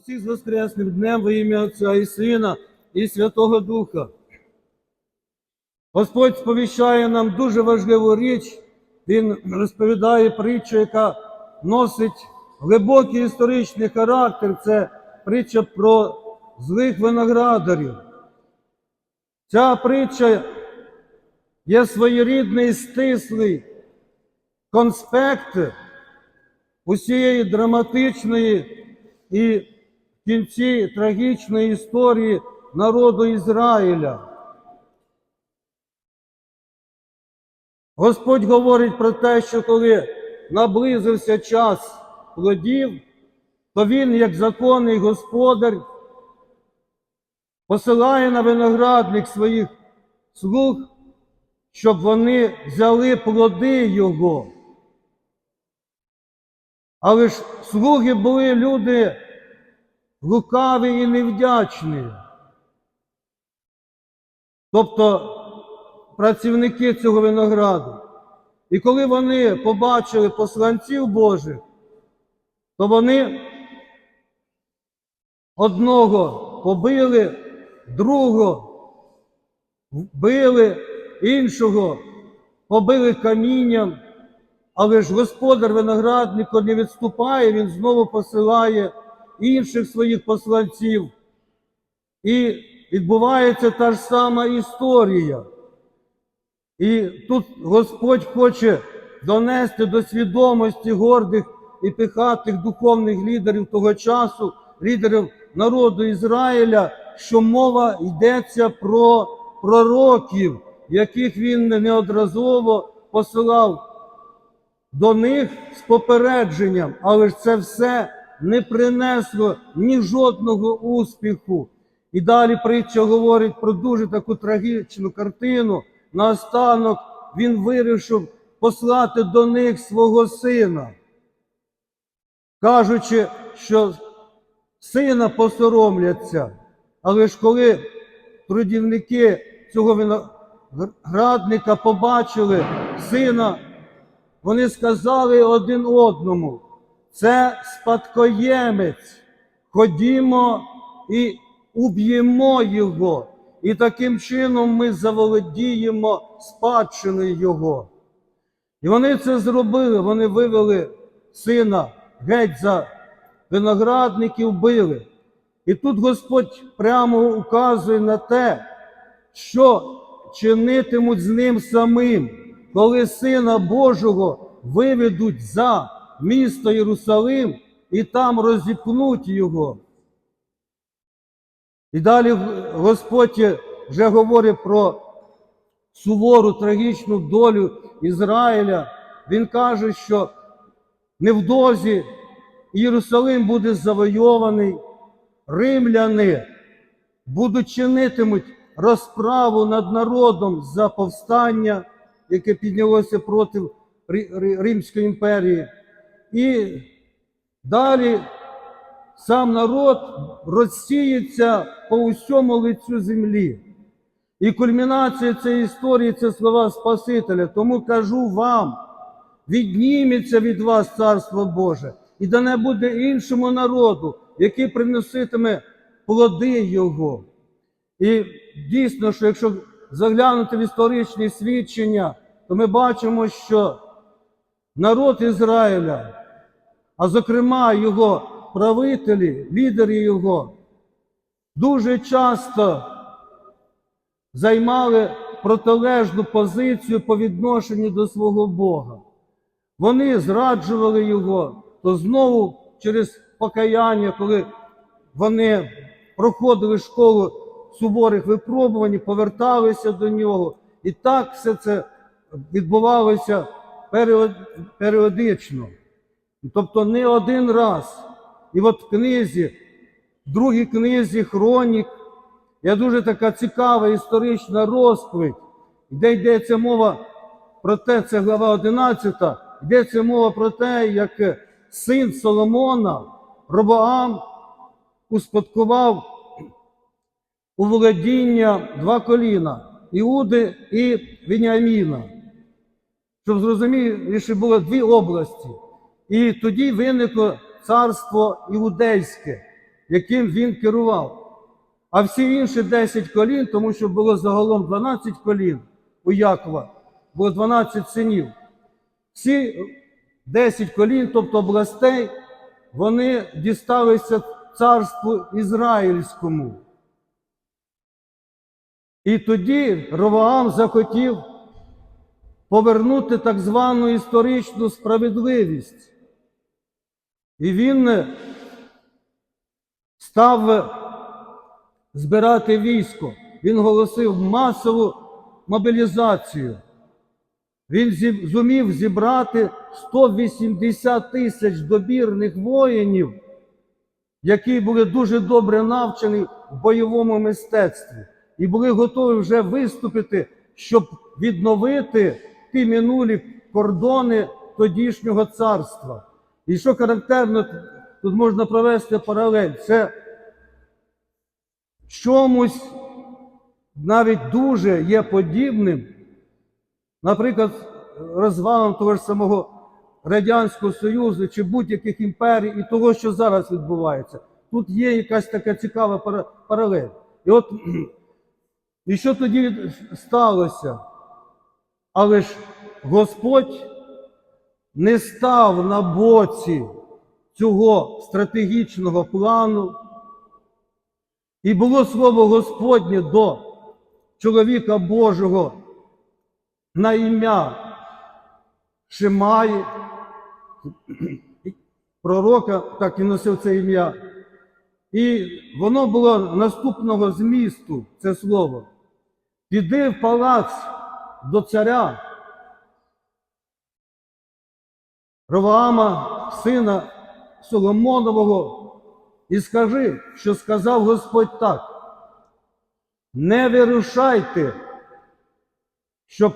Усіх з Воскресним днем во ім'я Отця і Сина і Святого Духа. Господь сповіщає нам дуже важливу річ. Він розповідає притчу, яка носить глибокий історичний характер. Це притча про злих виноградарів. Ця притча є своєрідний стислий конспект усієї драматичної і в кінці трагічної історії народу Ізраїля. Господь говорить про те, що коли наблизився час плодів, то він, як законний господар, посилає на виноградник своїх слуг, щоб вони взяли плоди його. Але ж слуги були люди лукаві і невдячні. Тобто працівники цього винограду. І коли вони побачили посланців Божих, то вони одного побили, другого вбили, іншого побили камінням. Але ж господар виноградника не відступає, він знову посилає інших своїх посланців. І відбувається та ж сама історія. І тут Господь хоче донести до свідомості гордих і пихатих духовних лідерів того часу, лідерів народу Ізраїля, що мова йдеться про пророків, яких він неодразово посилав до них з попередженням, але ж це все не принесло ні жодного успіху. І далі притча говорить про дуже таку трагічну картину. Наостанок він вирішив послати до них свого сина, кажучи, що сина посоромляться. Але ж коли трудівники цього виноградника побачили сина, вони сказали один одному, це спадкоємець, ходімо і уб'ємо його. І таким чином ми заволодіємо спадщиною Його. І вони це зробили, вони вивели сина геть за виноградників, вбили. І тут Господь прямо указує на те, що чинитимуть з ним самим, коли Сина Божого виведуть за місто Єрусалим і там розіпнуть його. І далі Господь вже говорить про сувору трагічну долю Ізраїля. Він каже, що невдовзі Єрусалим буде завойований, римляни будуть чинитимуть розправу над народом за повстання, яке піднялося проти Римської імперії. І далі сам народ розсіється по усьому лицю землі. І кульмінація цієї історії це слова Спасителя. Тому кажу вам: відніметься від вас Царство Боже, і да не буде іншому народу, який приноситиме плоди Його. І дійсно, що якщо заглянути в історичні свідчення, то ми бачимо, що народ Ізраїля, а зокрема його правителі, лідери його, дуже часто займали протилежну позицію по відношенню до свого Бога. Вони зраджували його, то знову через покаяння, коли вони проходили школу суворих випробувань, поверталися до нього. І так все це відбувалося періодично. Тобто не один раз. І от в книзі, в другій книзі Хронік, є дуже така цікава історична розповідь, де йдеться мова про те, це глава 11, йдеться мова про те, як син Соломона, Робоам, успадкував у володіння два коліна Іуди і Веніаміна. Щоб зрозуміліше було дві області. І тоді виникло царство іудейське, яким він керував. А всі інші 10 колін, тому що було загалом 12 колін у Якова, було 12 синів. Всі 10 колін, тобто областей, вони дісталися царству Ізраїльському. І тоді Ровоам захотів повернути так звану історичну справедливість. І він став збирати військо. Він голосив масову мобілізацію. Він зумів зібрати 180 тисяч добірних воїнів, які були дуже добре навчені в бойовому мистецтві, і були готові вже виступити, щоб відновити ті минулі кордони тодішнього царства. І що характерно, тут можна провести паралель, це чомусь навіть дуже є подібним, наприклад, розвалом того ж самого Радянського Союзу чи будь-яких імперій і того, що зараз відбувається. Тут є якась така цікава паралель. І от і що тоді сталося? Але ж Господь не став на боці цього стратегічного плану. І було слово Господнє до чоловіка Божого на ім'я Шимаї, пророка, так і носив це ім'я. І воно було наступного змісту, це слово. Піди в палац до царя Роваама, сина Соломонового, і скажи, що сказав Господь так. Не вирушайте, щоб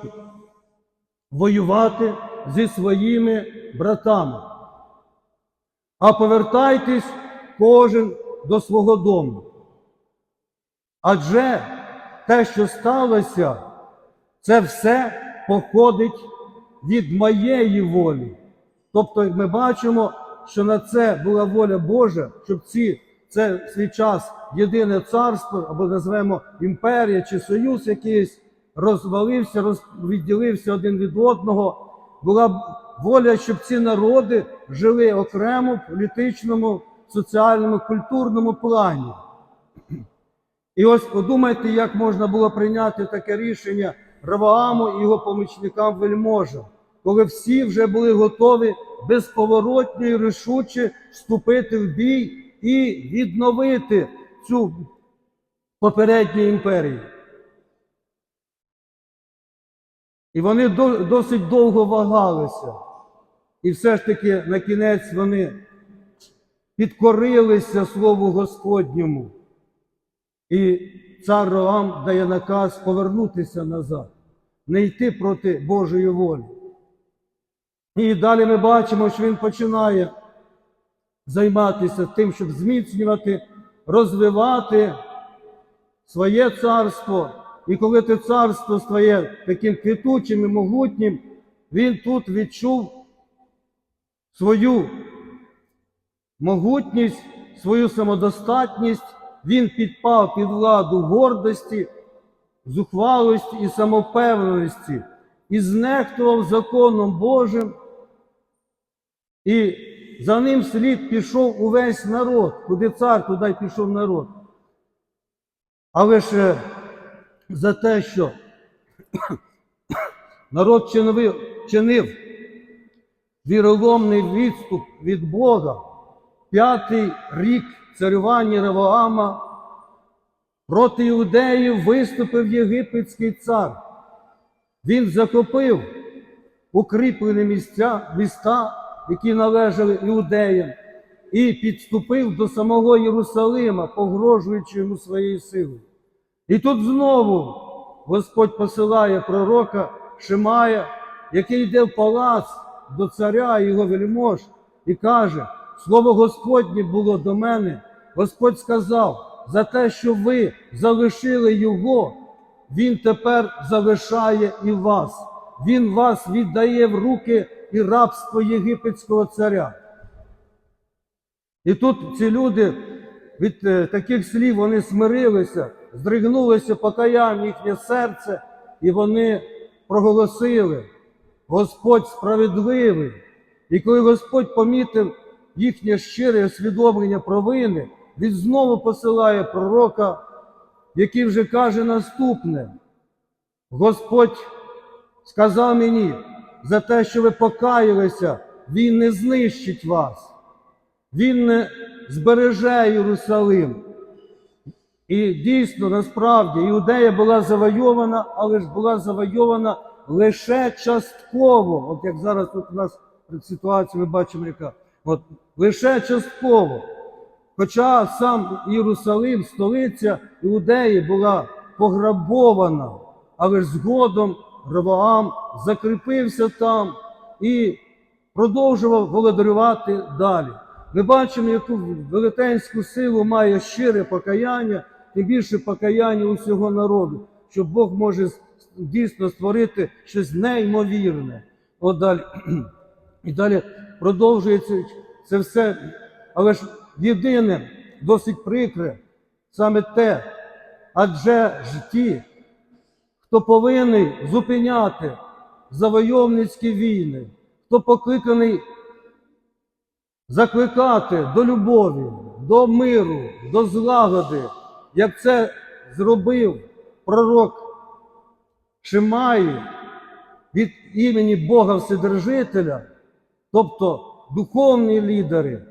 воювати зі своїми братами, а повертайтесь кожен до свого дому. Адже те, що сталося, це все походить від моєї волі. Тобто ми бачимо, що на це була воля Божа, щоб ці, це свій час єдине царство, або назвемо імперія чи союз якийсь, розвалився, роз, відділився один від одного. Була воля, щоб ці народи жили окремо в політичному, соціальному, культурному плані. І ось подумайте, як можна було прийняти таке рішення Равааму і його помічникам вельможам, коли всі вже були готові безповоротно і рішуче вступити в бій і відновити цю попередню імперію. І вони досить довго вагалися. І все ж таки на кінець вони підкорилися Слову Господньому. І цар Роам дає наказ повернутися назад, не йти проти Божої волі. І далі ми бачимо, що він починає займатися тим, щоб зміцнювати, розвивати своє царство. І коли те царство стає таким квітучим і могутнім, він тут відчув свою могутність, свою самодостатність, він підпав під владу гордості, зухвалості і самопевненості, і знехтував законом Божим, і за ним слід пішов увесь народ, куди цар, туди й пішов народ. Але ж е, за те, що народ чинив, віроломний відступ від Бога, п'ятий рік царювання Ревоама, проти іудеїв виступив єгипетський цар. Він захопив укріплені місця, міста, які належали іудеям, і підступив до самого Єрусалима, погрожуючи йому своєю силою. І тут знову Господь посилає пророка Шимая, який йде в палац до царя і його вельмож, і каже: Слово Господнє було до мене. Господь сказав, за те, що ви залишили його, він тепер залишає і вас. Він вас віддає в руки і рабство єгипетського царя. І тут ці люди від е, таких слів вони смирилися, здригнулося покаяння їхнє серце, і вони проголосили: Господь справедливий. І коли Господь помітив їхнє щире усвідомлення провини, він знову посилає пророка, який вже каже наступне: Господь сказав мені за те, що ви покаялися, Він не знищить вас, Він не збереже Єрусалим. І дійсно, насправді, Іудея була завойована, але ж була завойована лише частково. От як зараз тут у нас ситуація, ми бачимо, яка от лише частково. Хоча сам Єрусалим, столиця Іудеї, була пограбована, але ж згодом Раваам закріпився там і продовжував володарювати далі. Ми бачимо, яку велетенську силу має щире покаяння, тим більше покаяння усього народу, що Бог може дійсно створити щось неймовірне. От далі. І далі продовжується це все. Але ж єдине, досить прикре, саме те, адже ж ті, хто повинен зупиняти завойовницькі війни, хто покликаний закликати до любові, до миру, до злагоди, як це зробив пророк Шимаї від імені Бога Вседержителя, тобто духовні лідери,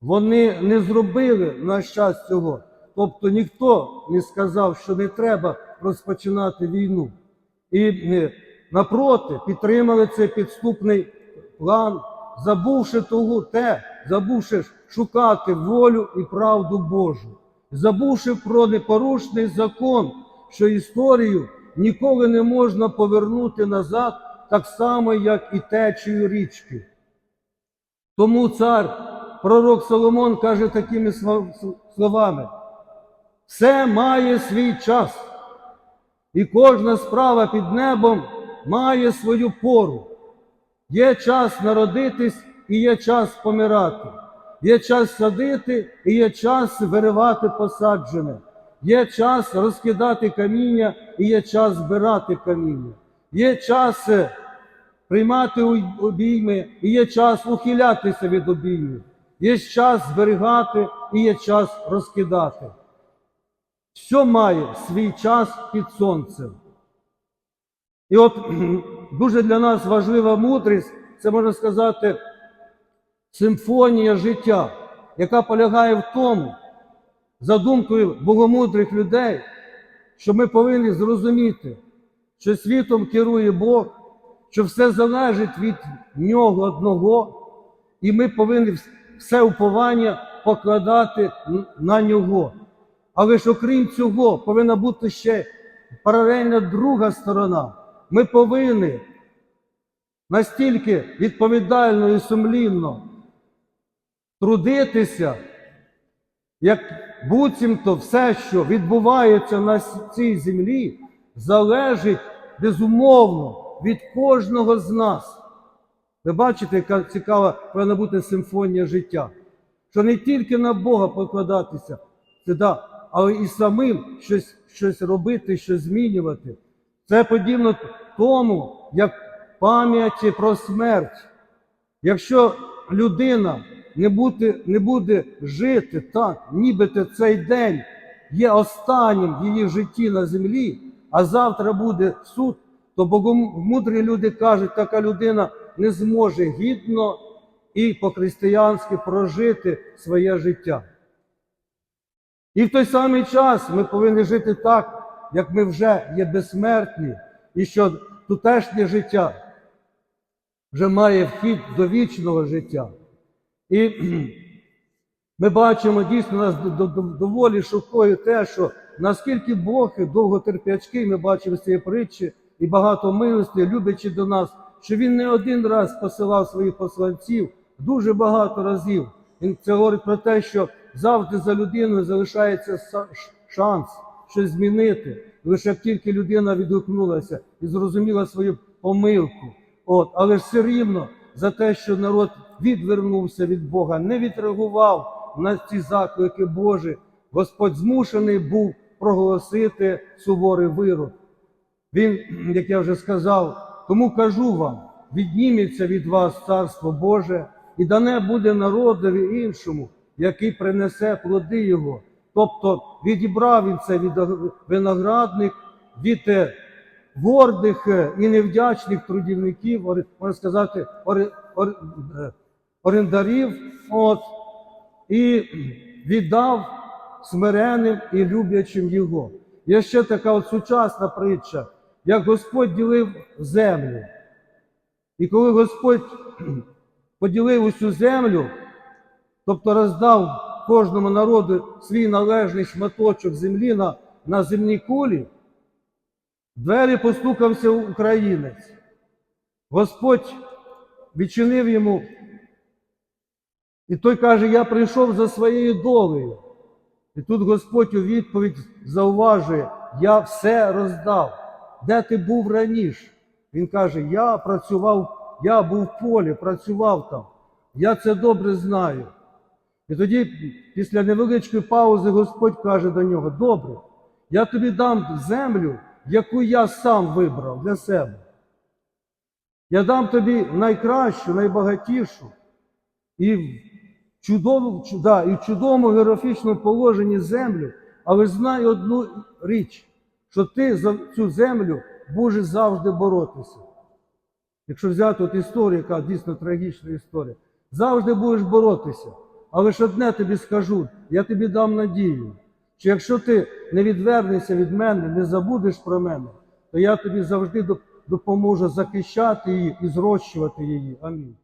вони не зробили наш час цього. Тобто ніхто не сказав, що не треба розпочинати війну. І е, напроти підтримали цей підступний план, забувши того те, забувши шукати волю і правду Божу, забувши про непорушний закон, що історію ніколи не можна повернути назад, так само, як і течію річки. Тому цар, пророк Соломон каже такими словами: все має свій час, і кожна справа під небом має свою пору. Є час народитись і є час помирати. Є час садити і є час виривати посаджене. Є час розкидати каміння і є час збирати каміння. Є час е, приймати обійми і є час ухилятися від обіймів. Є час зберігати і є час розкидати. Що має свій час під сонцем? І от дуже для нас важлива мудрість, це можна сказати, симфонія життя, яка полягає в тому, за думкою богомудрих людей, що ми повинні зрозуміти, що світом керує Бог, що все залежить від нього одного, і ми повинні все уповання покладати на нього. Але ж окрім цього, повинна бути ще паралельна друга сторона. Ми повинні настільки відповідально і сумлінно трудитися, як буцімто все, що відбувається на цій землі, залежить безумовно від кожного з нас. Ви бачите, яка цікава повинна бути симфонія життя. Що не тільки на Бога покладатися, це да, але і самим щось, щось робити, щось змінювати. Це подібно тому, як пам'яті про смерть. Якщо людина не буде, не буде жити так, нібито цей день є останнім в її житті на землі, а завтра буде суд, то богомудрі люди кажуть, така людина не зможе гідно і по-християнськи прожити своє життя. І в той самий час ми повинні жити так, як ми вже є безсмертні, і що тутешнє життя вже має вхід до вічного життя. І ми бачимо дійсно нас до- до- доволі шокує те, що наскільки Бог довготерпячкий, ми бачимо з цієї притчі, і багато милості, любячи до нас, що Він не один раз посилав своїх посланців, дуже багато разів. Він це говорить про те, що завжди за людиною залишається шанс щось змінити. Лише як тільки людина відгукнулася і зрозуміла свою помилку. От, але все рівно за те, що народ відвернувся від Бога, не відреагував на ці заклики Божі, Господь змушений був проголосити суворий вирок. Він, як я вже сказав, тому кажу вам: відніметься від вас царство Боже, і дане буде народові іншому, який принесе плоди його. Тобто відібрав він це від виноградник, від е, гордих е, і невдячних трудівників, можна сказати, ори- ор- е, орендарів, от, і віддав смиренним і люблячим його. Є ще така от сучасна притча, як Господь ділив землю. І коли Господь поділив усю землю, тобто роздав кожному народу свій належний шматочок землі на, на земній кулі, двері постукався українець. Господь відчинив йому, і той каже: Я прийшов за своєю долею. І тут Господь у відповідь зауважує: Я все роздав. Де ти був раніше? Він каже: Я працював, я був в полі, працював там. Я це добре знаю. І тоді, після невеличкої паузи, Господь каже до нього: Добре, я тобі дам землю, яку я сам вибрав для себе. Я дам тобі найкращу, найбагатішу і в чудовому, чу- да, і в чудовому географічному положенні землю, але знай одну річ, що ти за цю землю будеш завжди боротися. Якщо взяти от історію, яка дійсно трагічна історія, завжди будеш боротися. Але ж одне тобі скажу, я тобі дам надію, що якщо ти не відвернешся від мене, не забудеш про мене, то я тобі завжди допоможу захищати її і зрощувати її. Амінь.